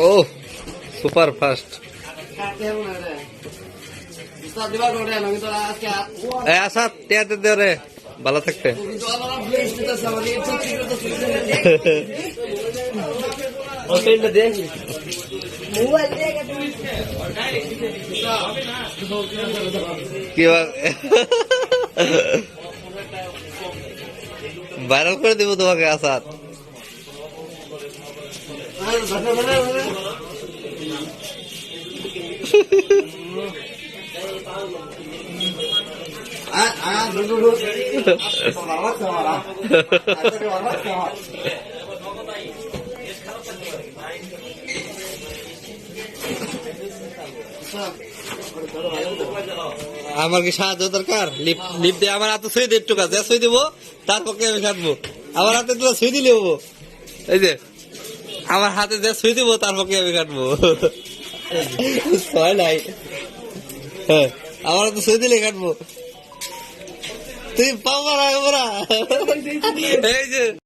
ও super fast. এ আসা টিয়াতে দে রে ভালো থাকতে। কি ভাইরাল করে দিব তোমাকে আসাদ। আমার কি সাহায্য দরকার? লিপ দিয়ে আমার হাতে সুই দিয়ে একটু কাজ সুই দিব, তার পক্ষে আমি কাটবো আমার হাতে তোরা সুই দিলে হব। এই যে, আমার হাতে যে সুই দিব, তার পক্ষে আমি কাটবো ছয় নাই। হ্যাঁ আমার হাতে সুই দিলে কাটবো তুই পাবো না এই যে